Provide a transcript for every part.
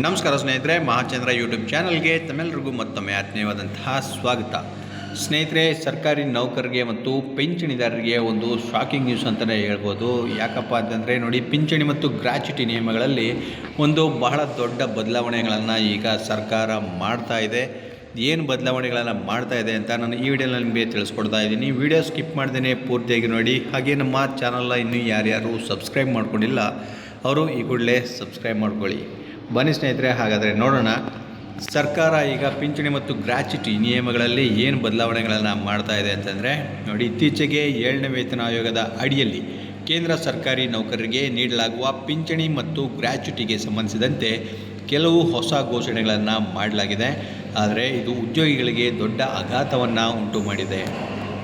ನಮಸ್ಕಾರ ಸ್ನೇಹಿತರೆ, ಮಹಾಚಂದ್ರ ಯೂಟ್ಯೂಬ್ ಚಾನಲ್ಗೆ ತಮ್ಮೆಲ್ಲರಿಗೂ ಮತ್ತೊಮ್ಮೆ ಆತ್ಮೀಯವಾದಂತಹ ಸ್ವಾಗತ. ಸ್ನೇಹಿತರೆ, ಸರ್ಕಾರಿ ನೌಕರರಿಗೆ ಮತ್ತು ಪಿಂಚಣಿದಾರರಿಗೆ ಒಂದು ಶಾಕಿಂಗ್ ನ್ಯೂಸ್ ಅಂತಲೇ ಹೇಳ್ಬೋದು. ಯಾಕಪ್ಪ ಅಂತಂದರೆ ನೋಡಿ, ಪಿಂಚಣಿ ಮತ್ತು ಗ್ರಾಚ್ಯುಟಿ ನಿಯಮಗಳಲ್ಲಿ ಒಂದು ಬಹಳ ದೊಡ್ಡ ಬದಲಾವಣೆಗಳನ್ನು ಈಗ ಸರ್ಕಾರ ಮಾಡ್ತಾ ಇದೆ. ಏನು ಬದಲಾವಣೆಗಳನ್ನು ಮಾಡ್ತಾ ಇದೆ ಅಂತ ನಾನು ಈ ವಿಡಿಯೋನಲ್ಲಿ ನಿಮಗೆ ತಿಳಿಸ್ಕೊಡ್ತಾ ಇದ್ದೀನಿ. ವಿಡಿಯೋ ಸ್ಕಿಪ್ ಮಾಡ್ದೇ ಪೂರ್ತಿಯಾಗಿ ನೋಡಿ. ಹಾಗೆ ನಮ್ಮ ಚಾನಲ್ನ ಇನ್ನೂ ಯಾರ್ಯಾರು ಸಬ್ಸ್ಕ್ರೈಬ್ ಮಾಡ್ಕೊಂಡಿಲ್ಲ, ಅವರು ಈ ಕೂಡಲೇ ಸಬ್ಸ್ಕ್ರೈಬ್ ಮಾಡ್ಕೊಳ್ಳಿ. ಬನ್ನಿ ಸ್ನೇಹಿತರೆ, ಹಾಗಾದರೆ ನೋಡೋಣ. ಸರ್ಕಾರ ಈಗ ಪಿಂಚಣಿ ಮತ್ತು ಗ್ರಾಚ್ಯುಟಿ ನಿಯಮಗಳಲ್ಲಿ ಏನು ಬದಲಾವಣೆಗಳನ್ನು ಮಾಡ್ತಾ ಇದೆ ಅಂತಂದರೆ, ನೋಡಿ, ಇತ್ತೀಚೆಗೆ ಏಳನೇ ವೇತನ ಆಯೋಗದ ಅಡಿಯಲ್ಲಿ ಕೇಂದ್ರ ಸರ್ಕಾರಿ ನೌಕರರಿಗೆ ನೀಡಲಾಗುವ ಪಿಂಚಣಿ ಮತ್ತು ಗ್ರಾಚ್ಯುಟಿಗೆ ಸಂಬಂಧಿಸಿದಂತೆ ಕೆಲವು ಹೊಸ ಘೋಷಣೆಗಳನ್ನು ಮಾಡಲಾಗಿದೆ. ಆದರೆ ಇದು ಉದ್ಯೋಗಿಗಳಿಗೆ ದೊಡ್ಡ ಆಘಾತವನ್ನು ಉಂಟು ಮಾಡಿದೆ.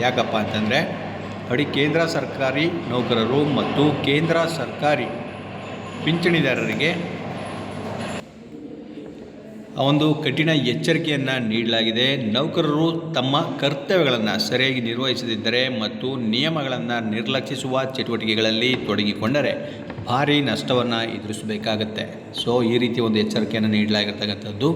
ಯಾಕಪ್ಪ ಅಂತಂದರೆ, ನೋಡಿ, ಕೇಂದ್ರ ಸರ್ಕಾರಿ ನೌಕರರು ಮತ್ತು ಕೇಂದ್ರ ಸರ್ಕಾರಿ ಪಿಂಚಣಿದಾರರಿಗೆ ಒಂದು ಕಠಿಣ ಎಚ್ಚರಿಕೆಯನ್ನು ನೀಡಲಾಗಿದೆ. ನೌಕರರು ತಮ್ಮ ಕರ್ತವ್ಯಗಳನ್ನು ಸರಿಯಾಗಿ ನಿರ್ವಹಿಸದಿದ್ದರೆ ಮತ್ತು ನಿಯಮಗಳನ್ನು ನಿರ್ಲಕ್ಷಿಸುವ ಚಟುವಟಿಕೆಗಳಲ್ಲಿ ತೊಡಗಿಕೊಂಡರೆ ಭಾರಿ ನಷ್ಟವನ್ನು ಎದುರಿಸಬೇಕಾಗತ್ತೆ. ಸೊ ಈ ರೀತಿ ಒಂದು ಎಚ್ಚರಿಕೆಯನ್ನು ನೀಡಲಾಗಿರ್ತಕ್ಕಂಥದ್ದು.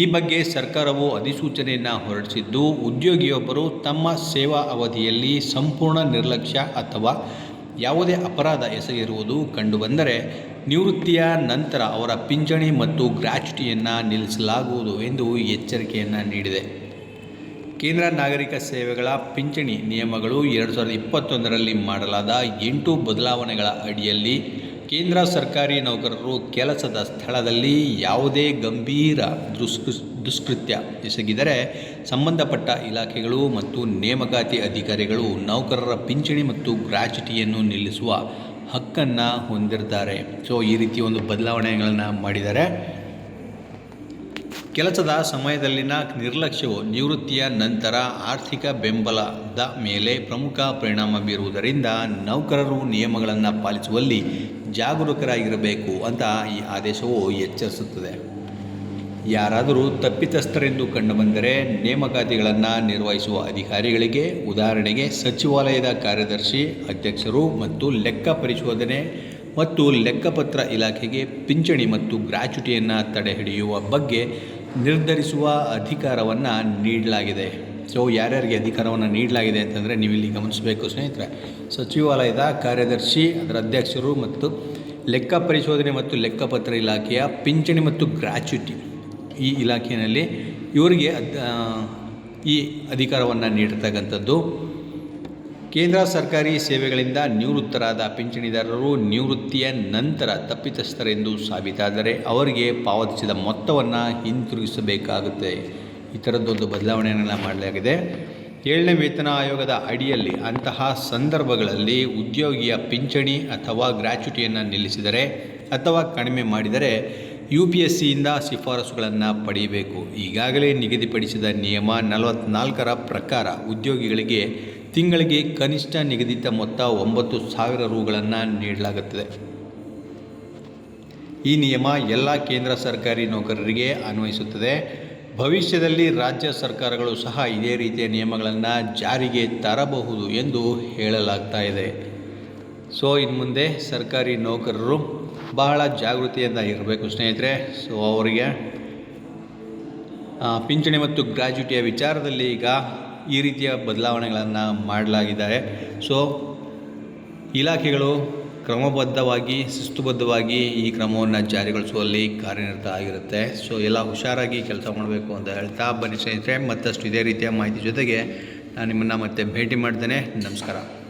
ಈ ಬಗ್ಗೆ ಸರ್ಕಾರವು ಅಧಿಸೂಚನೆಯನ್ನು ಹೊರಡಿಸಿದ್ದು, ಉದ್ಯೋಗಿಯೊಬ್ಬರು ತಮ್ಮ ಸೇವಾ ಅವಧಿಯಲ್ಲಿ ಸಂಪೂರ್ಣ ನಿರ್ಲಕ್ಷ್ಯ ಅಥವಾ ಯಾವುದೇ ಅಪರಾಧ ಎಸಗಿರುವುದು ಕಂಡುಬಂದರೆ ನಿವೃತ್ತಿಯ ನಂತರ ಅವರ ಪಿಂಚಣಿ ಮತ್ತು ಗ್ರಾಚ್ಯುಟಿಯನ್ನು ನಿಲ್ಲಿಸಲಾಗುವುದು ಎಂದು ಎಚ್ಚರಿಕೆಯನ್ನು ನೀಡಿದೆ. ಕೇಂದ್ರ ನಾಗರಿಕ ಸೇವೆಗಳ ಪಿಂಚಣಿ ನಿಯಮಗಳು ಎರಡು ಸಾವಿರದ ಇಪ್ಪತ್ತೊಂದರಲ್ಲಿ ಮಾಡಲಾದ ಎಂಟು ಬದಲಾವಣೆಗಳ ಅಡಿಯಲ್ಲಿ ಕೇಂದ್ರ ಸರ್ಕಾರಿ ನೌಕರರು ಕೆಲಸದ ಸ್ಥಳದಲ್ಲಿ ಯಾವುದೇ ಗಂಭೀರ ದುಷ್ಕೃ, ದುಷ್ಕೃತ್ಯ ಎಸಗಿದರೆ ಸಂಬಂಧಪಟ್ಟ ಇಲಾಖೆಗಳು ಮತ್ತು ನೇಮಕಾತಿ ಅಧಿಕಾರಿಗಳು ನೌಕರರ ಪಿಂಚಣಿ ಮತ್ತು ಗ್ರಾಚ್ಯುಟಿಯನ್ನು ನಿಲ್ಲಿಸುವ ಹಕ್ಕನ್ನು ಹೊಂದಿರ್ತಾರೆ. ಸೊ ಈ ರೀತಿ ಒಂದು ಬದಲಾವಣೆಗಳನ್ನು ಮಾಡಿದ್ದಾರೆ. ಕೆಲಸದ ಸಮಯದಲ್ಲಿನ ನಿರ್ಲಕ್ಷ್ಯವು ನಿವೃತ್ತಿಯ ನಂತರ ಆರ್ಥಿಕ ಬೆಂಬಲದ ಮೇಲೆ ಪ್ರಮುಖ ಪರಿಣಾಮ ಬೀರುವುದರಿಂದ ನೌಕರರು ನಿಯಮಗಳನ್ನು ಪಾಲಿಸುವಲ್ಲಿ ಜಾಗರೂಕರಾಗಿರಬೇಕು ಅಂತ ಈ ಆದೇಶವು ಎಚ್ಚರಿಸುತ್ತದೆ. ಯಾರಾದರೂ ತಪ್ಪಿತಸ್ಥರೆಂದು ಕಂಡುಬಂದರೆ ನೇಮಕಾತಿಗಳನ್ನು ನಿರ್ವಹಿಸುವ ಅಧಿಕಾರಿಗಳಿಗೆ, ಉದಾಹರಣೆಗೆ ಸಚಿವಾಲಯದ ಕಾರ್ಯದರ್ಶಿ, ಅಧ್ಯಕ್ಷರು ಮತ್ತು ಲೆಕ್ಕ ಪರಿಶೋಧನೆ ಮತ್ತು ಲೆಕ್ಕಪತ್ರ ಇಲಾಖೆಗೆ ಪಿಂಚಣಿ ಮತ್ತು ಗ್ರಾಚ್ಯುಟಿಯನ್ನು ತಡೆಹಿಡಿಯುವ ಬಗ್ಗೆ ನಿರ್ಧರಿಸುವ ಅಧಿಕಾರವನ್ನು ನೀಡಲಾಗಿದೆ. ಸೊ ಯಾರ್ಯಾರಿಗೆ ಅಧಿಕಾರವನ್ನು ನೀಡಲಾಗಿದೆ ಅಂತಂದರೆ ನೀವಿಲ್ಲಿ ಗಮನಿಸಬೇಕು ಸ್ನೇಹಿತರೆ. ಸಚಿವಾಲಯದ ಕಾರ್ಯದರ್ಶಿ, ಅದರ ಅಧ್ಯಕ್ಷರು ಮತ್ತು ಲೆಕ್ಕ ಪರಿಶೋಧನೆ ಮತ್ತು ಲೆಕ್ಕಪತ್ರ ಇಲಾಖೆಯ ಪಿಂಚಣಿ ಮತ್ತು ಗ್ರ್ಯಾಚ್ಯುಟಿ ಈ ಇಲಾಖೆಯಲ್ಲಿ ಇವರಿಗೆ ಈ ಅಧಿಕಾರವನ್ನು ನೀಡಿರ್ತಕ್ಕಂಥದ್ದು ಕೇಂದ್ರ ಸರ್ಕಾರಿ ಸೇವೆಗಳಿಂದ ನಿವೃತ್ತರಾದ ಪಿಂಚಣಿದಾರರು ನಿವೃತ್ತಿಯ ನಂತರ ತಪ್ಪಿತಸ್ಥರೆಂದು ಸಾಬೀತಾದರೆ ಅವರಿಗೆ ಪಾವತಿಸಿದ ಮೊತ್ತವನ್ನು ಹಿಂತಿರುಗಿಸಬೇಕಾಗುತ್ತೆ. ಈ ಥರದ್ದೊಂದು ಬದಲಾವಣೆಯನ್ನು ಮಾಡಲಾಗಿದೆ. ಏಳನೇ ವೇತನ ಆಯೋಗದ ಅಡಿಯಲ್ಲಿ ಅಂತಹ ಸಂದರ್ಭಗಳಲ್ಲಿ ಉದ್ಯೋಗಿಯ ಪಿಂಚಣಿ ಅಥವಾ ಗ್ರ್ಯಾಚ್ಯುಟಿಯನ್ನು ನಿಲ್ಲಿಸಿದರೆ ಅಥವಾ ಕಡಿಮೆ ಮಾಡಿದರೆ ಯು ಪಿ ಎಸ್ ಸಿಯಿಂದ ಶಿಫಾರಸುಗಳನ್ನು ಪಡೆಯಬೇಕು. ಈಗಾಗಲೇ ನಿಗದಿಪಡಿಸಿದ ನಿಯಮ ನಲವತ್ನಾಲ್ಕರ ಪ್ರಕಾರ ಉದ್ಯೋಗಿಗಳಿಗೆ ತಿಂಗಳಿಗೆ ಕನಿಷ್ಠ ನಿಗದಿತ ಮೊತ್ತ ಒಂಬತ್ತು ಸಾವಿರ ರೂಗಳನ್ನು ನೀಡಲಾಗುತ್ತದೆ. ಈ ನಿಯಮ ಎಲ್ಲ ಕೇಂದ್ರ ಸರ್ಕಾರಿ ನೌಕರರಿಗೆ ಅನ್ವಯಿಸುತ್ತದೆ. ಭವಿಷ್ಯದಲ್ಲಿ ರಾಜ್ಯ ಸರ್ಕಾರಗಳು ಸಹ ಇದೇ ರೀತಿಯ ನಿಯಮಗಳನ್ನು ಜಾರಿಗೆ ತರಬಹುದು ಎಂದು ಹೇಳಲಾಗ್ತಾ ಇದೆ. ಸೊ ಇನ್ನು ಮುಂದೆ ಸರ್ಕಾರಿ ನೌಕರರು ಬಹಳ ಜಾಗೃತಿಯಿಂದ ಇರಬೇಕು ಸ್ನೇಹಿತರೆ. ಸೊ, ಅವರಿಗೆ ಪಿಂಚಣಿ ಮತ್ತು ಗ್ರ್ಯಾಚ್ಯುಟಿಯ ವಿಚಾರದಲ್ಲಿ ಈಗ ಈ ರೀತಿಯ ಬದಲಾವಣೆಗಳನ್ನು ಮಾಡಲಾಗಿದ್ದಾರೆ. ಸೊ ಇಲಾಖೆಗಳು ಕ್ರಮಬದ್ಧವಾಗಿ, ಶಿಸ್ತುಬದ್ಧವಾಗಿ ಈ ಕ್ರಮವನ್ನು ಜಾರಿಗೊಳಿಸುವಲ್ಲಿ ಕಾರ್ಯನಿರತ ಆಗಿರುತ್ತೆ. ಸೊ ಎಲ್ಲ ಹುಷಾರಾಗಿ ಕೆಲಸ ಮಾಡಬೇಕು ಅಂತ ಹೇಳ್ತಾ ಬನ್ನಿ ಸ್ನೇಹಿತರೆ. ಮತ್ತಷ್ಟು ಇದೇ ರೀತಿಯ ಮಾಹಿತಿ ಜೊತೆಗೆ ನಾನು ನಿಮ್ಮನ್ನು ಮತ್ತೆ ಭೇಟಿ ಮಾಡ್ತೇನೆ. ನಮಸ್ಕಾರ.